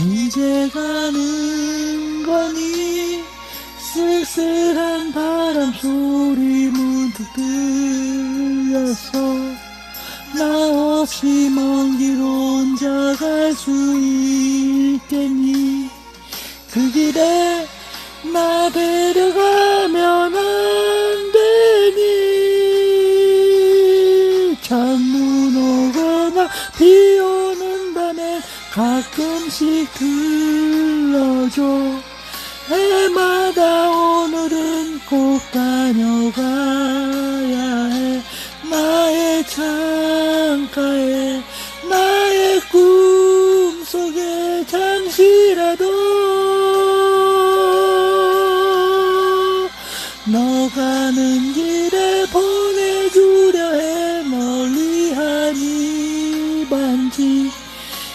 이제 가는 거니? 쓸쓸한 바람 소리 문득 들렸어 나 없이 먼 길 혼자 갈 수 있겠니? 그 길에 나 데려가면 안 되니? 창문 오거나 비 오는 밤에 가끔씩 들러줘. 해마다 오늘은 꼭 다녀가야 해. 나의 창가에 나의 꿈속에 잠시라도. 너 가는 길에 보내주려 해. 멀리 한이 반지.